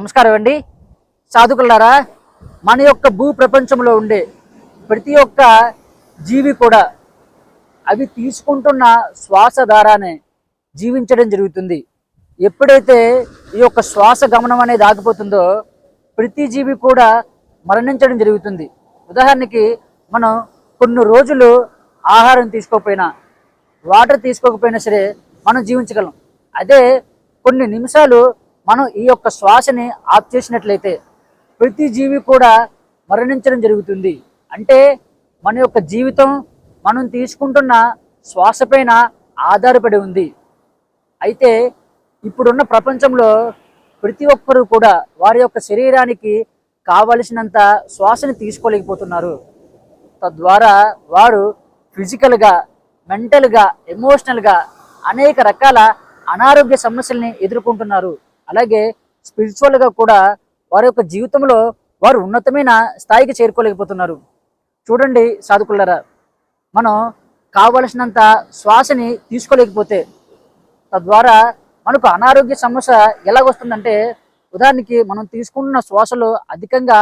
నమస్కారం అండి. సాధుకులారా మన యొక్క భూ ప్రపంచంలో ఉండే ప్రతి ఒక్క జీవి కూడా అవి తీసుకుంటున్న శ్వాస ద్వారానే జీవించడం జరుగుతుంది. ఎప్పుడైతే ఈ యొక్క శ్వాస గమనం అనేది ఆగిపోతుందో ప్రతి జీవి కూడా మరణించడం జరుగుతుంది. ఉదాహరణకి మనం కొన్ని రోజులు ఆహారం తీసుకోకపోయినా వాటర్ తీసుకోకపోయినా సరే మనం జీవించగలం. అదే కొన్ని నిమిషాలు మనం ఈ యొక్క శ్వాసని ఆఫ్ చేసినట్లయితే ప్రతి జీవి కూడా మరణించడం జరుగుతుంది. అంటే మన యొక్క జీవితం మనం తీసుకుంటున్న శ్వాస పైన ఆధారపడి ఉంది. అయితే ఇప్పుడున్న ప్రపంచంలో ప్రతి ఒక్కరూ కూడా వారి యొక్క శరీరానికి కావలసినంత శ్వాసని తీసుకోలేకపోతున్నారు. తద్వారా వారు ఫిజికల్గా మెంటల్గా ఎమోషనల్గా అనేక రకాల అనారోగ్య సమస్యల్ని ఎదుర్కొంటున్నారు. అలాగే స్పిరిచువల్గా కూడా వారి యొక్క జీవితంలో వారు ఉన్నతమైన స్థాయికి చేరుకోలేకపోతున్నారు. చూడండి సాధుకులరా మనం కావలసినంత శ్వాసని తీసుకోలేకపోతే తద్వారా మనకు అనారోగ్య సమస్య ఎలాగొస్తుందంటే ఉదాహరణకి మనం తీసుకుంటున్న శ్వాసలో అధికంగా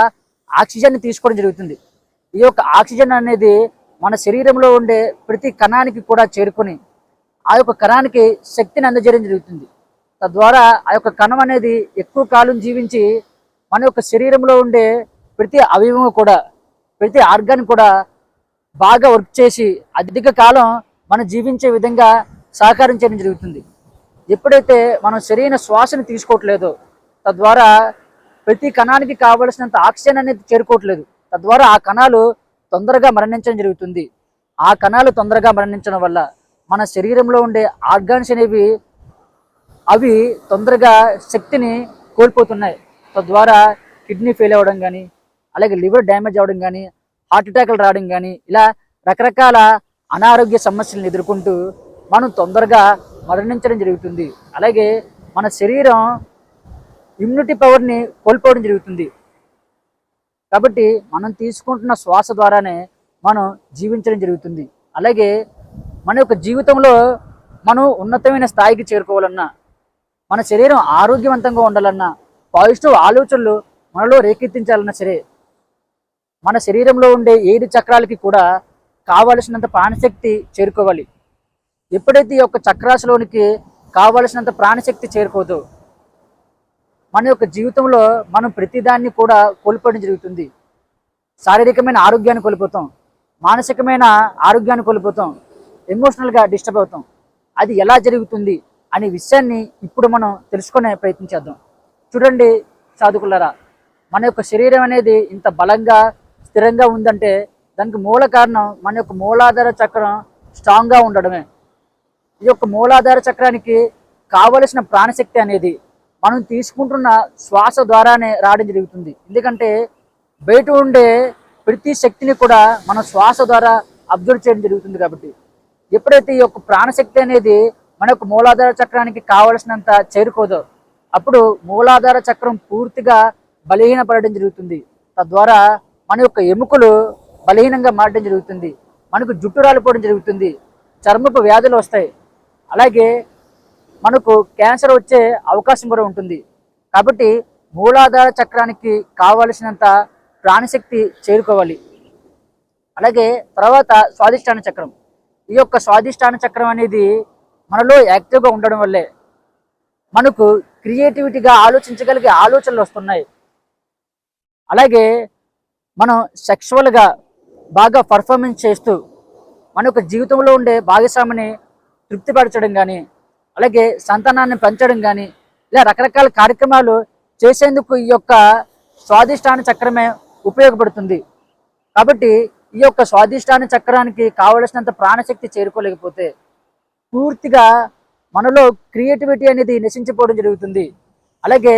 ఆక్సిజన్ని తీసుకోవడం జరుగుతుంది. ఈ యొక్క ఆక్సిజన్ అనేది మన శరీరంలో ఉండే ప్రతి కణానికి కూడా చేరుకొని ఆ యొక్క కణానికి శక్తిని అందజేయడం జరుగుతుంది. తద్వారా ఆ యొక్క కణం అనేది ఎక్కువ కాలం జీవించి మన యొక్క శరీరంలో ఉండే ప్రతి అవయవం కూడా ప్రతి ఆర్గాన్ కూడా బాగా వర్క్ చేసి అధిక కాలం మనం జీవించే విధంగా సహకారం చేయడం జరుగుతుంది. ఎప్పుడైతే మనం సరైన శ్వాసను తీసుకోవట్లేదో తద్వారా ప్రతి కణానికి కావలసినంత ఆక్సిజన్ అనేది చేరుకోవట్లేదు. తద్వారా ఆ కణాలు తొందరగా మరణించడం జరుగుతుంది. ఆ కణాలు తొందరగా మరణించడం వల్ల మన శరీరంలో ఉండే ఆర్గాన్స్ అనేవి అవి తొందరగా శక్తిని కోల్పోతున్నాయి. తద్వారా కిడ్నీ ఫెయిల్ అవ్వడం కానీ అలాగే లివర్ డ్యామేజ్ అవ్వడం కానీ హార్ట్ అటాక్లు రావడం కానీ ఇలా రకరకాల అనారోగ్య సమస్యలను ఎదుర్కొంటూ మనం తొందరగా మరణించడం జరుగుతుంది. అలాగే మన శరీరం ఇమ్యూనిటీ పవర్ని కోల్పోవడం జరుగుతుంది. కాబట్టి మనం తీసుకుంటున్న శ్వాస ద్వారానే మనం జీవించడం జరుగుతుంది. అలాగే మన యొక్క జీవితంలో మనం ఉన్నతమైన స్థాయికి చేరుకోవాలన్నా మన శరీరం ఆరోగ్యవంతంగా ఉండాలన్నా పాజిటివ్ ఆలోచనలు మనలో రేకెత్తించాలన్నా సరే మన శరీరంలో ఉండే ఏడు చక్రాలకి కూడా కావలసినంత ప్రాణశక్తి చేరుకోవాలి. ఎప్పుడైతే ఈ యొక్క చక్రాశలోనికి కావలసినంత ప్రాణశక్తి చేరుకోదో మన యొక్క జీవితంలో మనం ప్రతిదాన్ని కూడా కోల్పోవడం జరుగుతుంది. శారీరకమైన ఆరోగ్యాన్ని కోల్పోతాం. మానసికమైన ఆరోగ్యాన్ని కోల్పోతాం. ఎమోషనల్గా డిస్టర్బ్ అవుతాం. అది ఎలా జరుగుతుంది? అనే విషయాన్ని ఇప్పుడు మనం తెలుసుకునే ప్రయత్నం చేద్దాం. చూడండి సాధుకులరా మన యొక్క శరీరం అనేది ఇంత బలంగా స్థిరంగా ఉందంటే దానికి మూల కారణం మన యొక్క మూలాధార చక్రం స్ట్రాంగ్గా ఉండడమే. ఈ యొక్క మూలాధార చక్రానికి కావలసిన ప్రాణశక్తి అనేది మనం తీసుకుంటున్న శ్వాస ద్వారానే రావడం జరుగుతుంది. ఎందుకంటే బయట ఉండే ప్రతి శక్తిని కూడా మనం శ్వాస ద్వారా అబ్జర్వ్ చేయడం జరుగుతుంది కాబట్టి. ఎప్పుడైతే ఈ యొక్క ప్రాణశక్తి అనేది మన యొక్క మూలాధార చక్రానికి కావలసినంత చేరుకోదు. అప్పుడు మూలాధార చక్రం పూర్తిగా బలహీనపడడం జరుగుతుంది. తద్వారా మన యొక్క ఎముకలు బలహీనంగా మారడం జరుగుతుంది. మనకు జుట్టు రాలిపోవడం జరుగుతుంది. చర్మపు వ్యాధులు వస్తాయి. అలాగే మనకు క్యాన్సర్ వచ్చే అవకాశం కూడా ఉంటుంది. కాబట్టి మూలాధార చక్రానికి కావలసినంత ప్రాణశక్తి చేరుకోవాలి. అలాగే తర్వాత స్వాదిష్టాన చక్రం. ఈ యొక్క స్వాదిష్టాన చక్రం అనేది మనలో యాక్టివ్గా ఉండడం వల్లే మనకు క్రియేటివిటీగా ఆలోచించగలిగే ఆలోచనలు వస్తున్నాయి. అలాగే మనం సెక్షువల్గా బాగా పర్ఫార్మెన్స్ చేస్తూ మన యొక్క జీవితంలో ఉండే భాగస్వామిని తృప్తిపరచడం కానీ అలాగే సంతానాన్ని పెంచడం కానీ ఇలా రకరకాల కార్యక్రమాలు చేసేందుకు ఈ యొక్క స్వాదిష్టాన చక్రమే ఉపయోగపడుతుంది. కాబట్టి ఈ యొక్క స్వాదిష్టాన చక్రానికి కావలసినంత ప్రాణశక్తి చేరుకోలేకపోతే పూర్తిగా మనలో క్రియేటివిటీ అనేది నశించిపోవడం జరుగుతుంది. అలాగే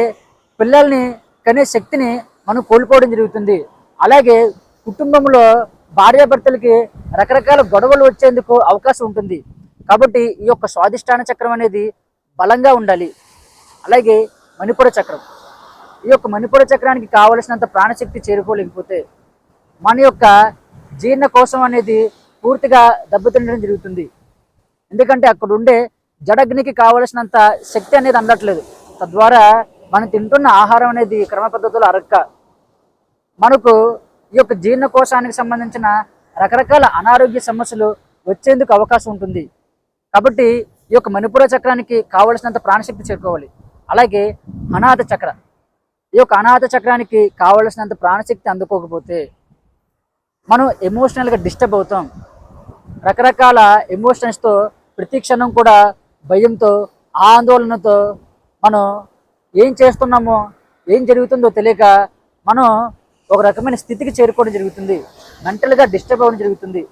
పిల్లల్ని కనే శక్తిని మనం కోల్పోవడం జరుగుతుంది. అలాగే కుటుంబంలో భార్యాభర్తలకి రకరకాల గొడవలు వచ్చేందుకు అవకాశం ఉంటుంది. కాబట్టి ఈ యొక్క స్వాదిష్టాన చక్రం అనేది బలంగా ఉండాలి. అలాగే మణిపుర చక్రం. ఈ యొక్క మణిపుర చక్రానికి కావలసినంత ప్రాణశక్తి చేరుకోలేకపోతే మన యొక్క జీర్ణ కోసం అనేది పూర్తిగా దెబ్బతిండడం జరుగుతుంది. ఎందుకంటే అక్కడ ఉండే జడగ్నికి కావలసినంత శక్తి అనేది అందట్లేదు. తద్వారా మనం తింటున్న ఆహారం అనేది క్రమ పద్ధతులు అరక్క. మనకు ఈ యొక్క జీర్ణకోశానికి సంబంధించిన రకరకాల అనారోగ్య సమస్యలు వచ్చేందుకు అవకాశం ఉంటుంది. కాబట్టి ఈ యొక్క మణిపుర చక్రానికి కావలసినంత ప్రాణశక్తి చేరుకోవాలి. అలాగే అనాథ చక్ర. ఈ యొక్క అనాథ చక్రానికి కావలసినంత ప్రాణశక్తి అందుకోకపోతే మనం ఎమోషనల్గా డిస్టర్బ్ అవుతాం. రకరకాల ఎమోషన్స్తో ప్రతి క్షణం కూడా భయంతో ఆందోళనతో మనం ఏం చేస్తున్నామో ఏం జరుగుతుందో తెలియక మనం ఒక రకమైన స్థితికి చేరుకోవడం జరుగుతుంది. మెంటల్గా డిస్టర్బ్ అవ్వడం జరుగుతుంది.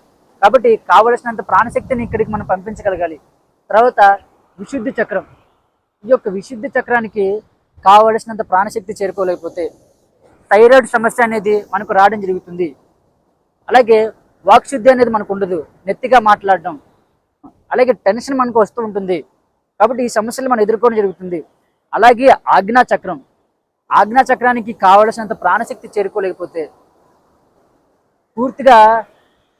కాబట్టి కావలసినంత ప్రాణశక్తిని ఇక్కడికి మనం పంపించగలగాలి. తర్వాత విశుద్ధి చక్రం. ఈ యొక్క విశుద్ధి చక్రానికి కావలసినంత ప్రాణశక్తి చేరుకోలేకపోతే థైరాయిడ్ సమస్య అనేది మనకు రావడం జరుగుతుంది. అలాగే వాక్శుద్ధి అనేది మనకు ఉండదు. నెత్తిగా మాట్లాడడం. అలాగే టెన్షన్ మనకు వస్తూ ఉంటుంది. కాబట్టి ఈ సమస్యలు మనం ఎదుర్కోవడం జరుగుతుంది. అలాగే ఆజ్ఞా చక్రం. ఆజ్ఞా చక్రానికి కావలసినంత ప్రాణశక్తి చేరుకోలేకపోతే పూర్తిగా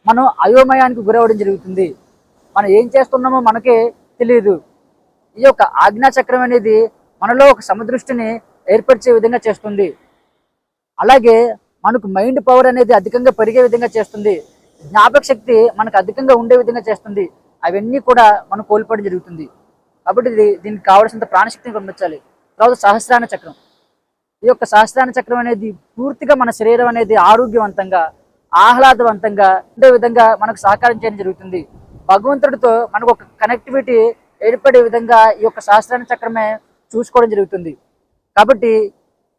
మనం అయోమయానికి గురవడం జరుగుతుంది. మనం ఏం చేస్తున్నామో మనకే తెలియదు ఈ యొక్క ఆజ్ఞా చక్రం అనేది మనలో ఒక సమదృష్టిని ఏర్పరిచే విధంగా చేస్తుంది. అలాగే మనకు మైండ్ పవర్ అనేది అధికంగా పెరిగే విధంగా చేస్తుంది. జ్ఞాపక శక్తి మనకు అధికంగా ఉండే విధంగా చేస్తుంది. అవన్నీ కూడా మనం కోల్పోవడం జరుగుతుంది. కాబట్టి ఇది దీనికి కావలసినంత ప్రాణశక్తిని పంపించాలి తర్వాత సహస్రాన చక్రం. ఈ యొక్క సహస్రాన చక్రం అనేది పూర్తిగా మన శరీరం అనేది ఆరోగ్యవంతంగా ఆహ్లాదవంతంగా ఉండే విధంగా మనకు సహకారం చేయడం జరుగుతుంది. భగవంతుడితో మనకు ఒక కనెక్టివిటీ ఏర్పడే విధంగా ఈ యొక్క సహస్రాన చక్రమే చూసుకోవడం జరుగుతుంది. కాబట్టి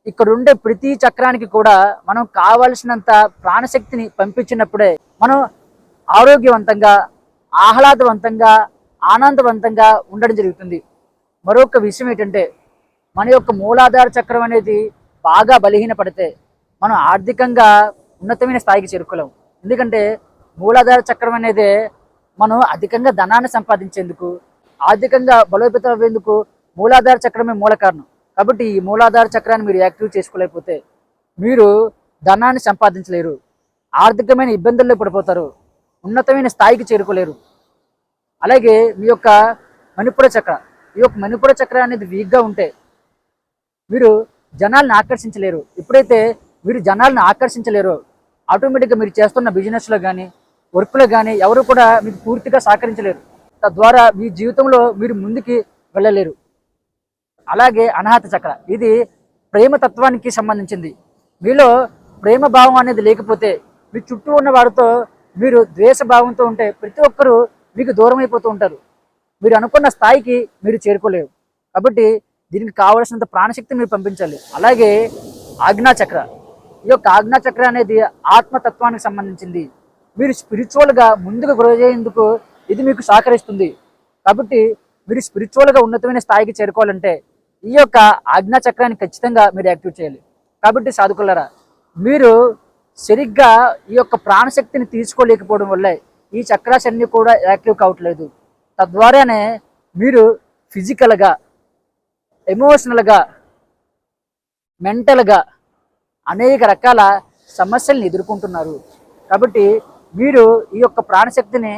ఇక్కడ ఉండే ప్రతి చక్రానికి కూడా మనం కావలసినంత ప్రాణశక్తిని పంపించినప్పుడే మనం ఆరోగ్యవంతంగా ఆహ్లాదవంతంగా ఆనందవంతంగా ఉండడం జరుగుతుంది. మరొక విషయం ఏంటంటే మన యొక్క మూలాధార చక్రం అనేది బాగా బలహీనపడితే మనం ఆర్థికంగా ఉన్నతమైన స్థాయికి చేరుకోలేము ఎందుకంటే మూలాధార చక్రం అనేది మనం అధికంగా ధనాన్ని సంపాదించేందుకు ఆర్థికంగా బలోపేతం అయ్యేందుకు మూలాధార చక్రమే మూల కారణం. కాబట్టి ఈ మూలాధార చక్రాన్ని మీరు యాక్టివ్ చేసుకోలేకపోతే మీరు ధనాన్ని సంపాదించలేరు. ఆర్థికమైన ఇబ్బందుల్లో పడిపోతారు. ఉన్నతమైన స్థాయికి చేరుకోలేరు. అలాగే మీ యొక్క మణిపుర చక్ర ఈ యొక్క మణిపుర చక్ర అనేది వీక్గా ఉంటే మీరు జనాల్ని ఆకర్షించలేరు. ఎప్పుడైతే మీరు జనాల్ని ఆకర్షించలేరో ఆటోమేటిక్గా మీరు చేస్తున్న బిజినెస్లో కానీ వర్క్లో కానీ ఎవరు కూడా మీకు పూర్తిగా సహకరించలేరు. తద్వారా మీ జీవితంలో మీరు ముందుకి వెళ్ళలేరు. అలాగే అనాహత చక్ర ఇది ప్రేమ తత్వానికి సంబంధించింది. మీలో ప్రేమ భావం అనేది లేకపోతే మీ చుట్టూ ఉన్న వారితో మీరు ద్వేష భావంతో ఉంటే ప్రతి ఒక్కరూ మీకు దూరం అయిపోతూ ఉంటారు. మీరు అనుకున్న స్థాయికి మీరు చేరుకోలేరు. కాబట్టి దీనికి కావలసినంత ప్రాణశక్తి మీరు పంపించాలి. అలాగే ఆజ్ఞా చక్ర. ఈ యొక్క ఆజ్ఞా చక్ర అనేది ఆత్మతత్వానికి సంబంధించింది. మీరు స్పిరిచువల్గా ముందుకు గ్రో చేయేందుకు ఇది మీకు సహకరిస్తుంది. కాబట్టి మీరు స్పిరిచువల్గా ఉన్నతమైన స్థాయికి చేరుకోవాలంటే ఈ యొక్క ఆజ్ఞాచక్రాన్ని ఖచ్చితంగా మీరు యాక్టివ్ చేయాలి. కాబట్టి సాధుకులరా మీరు సరిగ్గా ఈ యొక్క ప్రాణశక్తిని తీసుకోలేకపోవడం వల్లే ఈ చక్రాస్ కూడా యాక్టివ్ కావట్లేదు. తద్వారానే మీరు ఫిజికల్గా ఎమోషనల్గా మెంటల్గా అనేక రకాల సమస్యల్ని ఎదుర్కొంటున్నారు. కాబట్టి మీరు ఈ యొక్క ప్రాణశక్తిని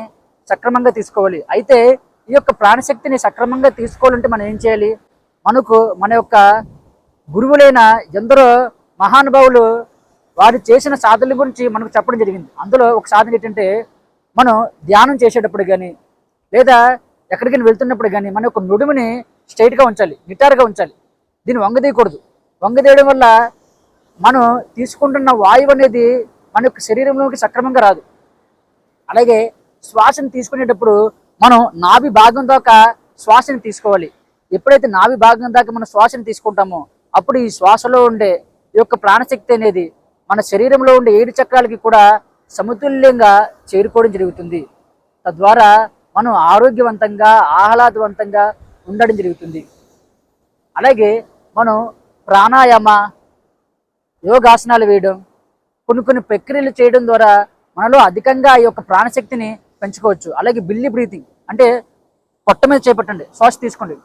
సక్రమంగా తీసుకోవాలి. అయితే ఈ యొక్క ప్రాణశక్తిని సక్రమంగా తీసుకోవాలంటే మనం ఏం చేయాలి? మనకు మన యొక్క గురువులైన ఎందరో మహానుభావులు వారు చేసిన సాధనల గురించి మనకు చెప్పడం జరిగింది. అందులో ఒక సాధన ఏంటంటే మనం ధ్యానం చేసేటప్పుడు కానీ లేదా ఎక్కడికైనా వెళ్తున్నప్పుడు కానీ మన యొక్క నుడుముని స్ట్రైట్గా ఉంచాలి నిటారుగా ఉంచాలి. దీన్ని వంగదీయకూడదు వంగదీయడం వల్ల మనం తీసుకుంటున్న వాయువు అనేది మన యొక్క శరీరంలోకి సక్రమంగా రాదు. అలాగే శ్వాసను తీసుకునేటప్పుడు మనం నాభి భాగం దాకా శ్వాసని తీసుకోవాలి. ఎప్పుడైతే నాభి భాగం దాకా మనం శ్వాసను తీసుకుంటామో అప్పుడు ఈ శ్వాసలో ఉండే ఈ యొక్క ప్రాణశక్తి అనేది మన శరీరంలో ఉండే ఏడు చక్రాలకి కూడా సమతుల్యంగా చేరుకోవడం జరుగుతుంది. తద్వారా మనం ఆరోగ్యవంతంగా ఆహ్లాదవంతంగా ఉండడం జరుగుతుంది. అలాగే మనం ప్రాణాయామ యోగాసనాలు వేయడం కొన్ని కొన్ని ప్రక్రియలు చేయడం ద్వారా మనలో అధికంగా ఈ యొక్క ప్రాణశక్తిని పెంచుకోవచ్చు. అలాగే బిల్లి బ్రీతింగ్ అంటే పొట్ట మీద చేపట్టండి శ్వాస తీసుకోండి.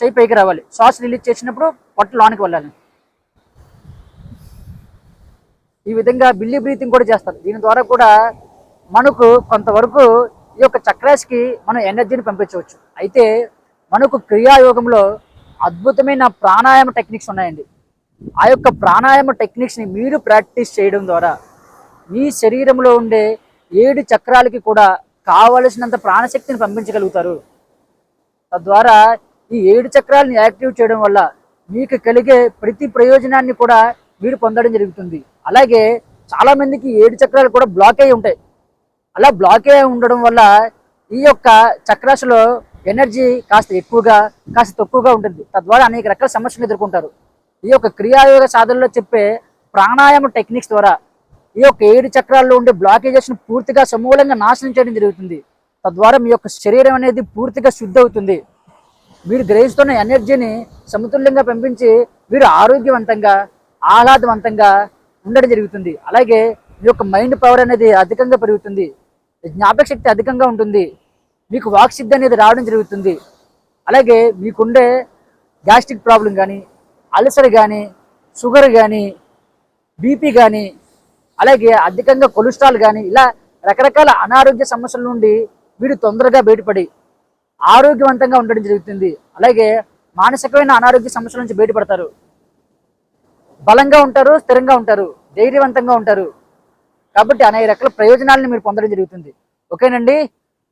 చేయి పైకి రావాలి. శ్వాస రిలీజ్ చేసినప్పుడు పొట్ట లోనికి వెళ్ళాలి. ఈ విధంగా బిల్లి బ్రీతింగ్ కూడా చేస్తారు. దీని ద్వారా కూడా మనకు కొంతవరకు ఈ యొక్క చక్రాస్కి మనం ఎనర్జీని పంపించవచ్చు. అయితే మనకు క్రియాయోగంలో అద్భుతమైన ప్రాణాయామ టెక్నిక్స్ ఉన్నాయండి. ఆ యొక్క ప్రాణాయామ టెక్నిక్స్ని మీరు ప్రాక్టీస్ చేయడం ద్వారా మీ శరీరంలో ఉండే ఏడు చక్రాలకి కూడా కావలసినంత ప్రాణశక్తిని పంపించగలుగుతారు. తద్వారా ఈ ఏడు చక్రాలను యాక్టివ్ చేయడం వల్ల మీకు కలిగే ప్రతి ప్రయోజనాన్ని కూడా వీడు పొందడం జరుగుతుంది. అలాగే చాలామందికి ఏడు చక్రాలు కూడా బ్లాక్ అయి ఉంటాయి. అలా బ్లాక్ అయి ఉండడం వల్ల ఈ యొక్క చక్రాసులో ఎనర్జీ కాస్త ఎక్కువగా కాస్త తక్కువగా ఉంటుంది. తద్వారా అనేక రకాల సమస్యలు ఎదుర్కొంటారు. ఈ యొక్క క్రియాయోగ సాధనలో చెప్పే ప్రాణాయామ టెక్నిక్స్ ద్వారా ఈ యొక్క ఏడు చక్రాల్లో ఉండే బ్లాకేజెస్ను పూర్తిగా సమూలంగా నాశనం చేయడం జరుగుతుంది. తద్వారా మీ యొక్క శరీరం అనేది పూర్తిగా శుద్ధి అవుతుంది. మీరు గ్రహిస్తున్న ఎనర్జీని సమతుల్యంగా పంపించి మీరు ఆరోగ్యవంతంగా ఆహ్లాదవంతంగా ఉండడం జరుగుతుంది. అలాగే మీ యొక్క మైండ్ పవర్ అనేది అధికంగా పెరుగుతుంది. జ్ఞాపక శక్తి అధికంగా ఉంటుంది. మీకు వాక్సిద్ధి అనేది రావడం జరుగుతుంది. అలాగే మీకుండే గ్యాస్ట్రిక్ ప్రాబ్లం కానీ అల్సర్ కానీ షుగర్ కానీ బీపీ కానీ అలాగే అధికంగా కొలెస్ట్రాల్ కానీ ఇలా రకరకాల అనారోగ్య సమస్యల నుండి వీడు తొందరగా బయటపడి ఆరోగ్యవంతంగా ఉండడం జరుగుతుంది. అలాగే మానసికమైన అనారోగ్య సమస్యల నుంచి బయటపడతారు. బలంగా ఉంటారు స్థిరంగా ఉంటారు ధైర్యవంతంగా ఉంటారు. కాబట్టి అనేక రకాల ప్రయోజనాలను మీరు పొందడం జరుగుతుంది. ఓకేనండి?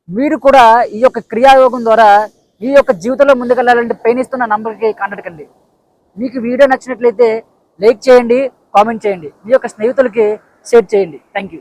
మీరు కూడా ఈ యొక్క క్రియాయోగం ద్వారా ఈ యొక్క జీవితంలో ముందుకెళ్ళాలంటే పయనిస్తున్న నంబర్కి కాంటాక్ట్ కండి. మీకు వీడియో నచ్చినట్లయితే లైక్ చేయండి కామెంట్ చేయండి. మీ యొక్క స్నేహితులకి షేర్ చేయండి. Thank you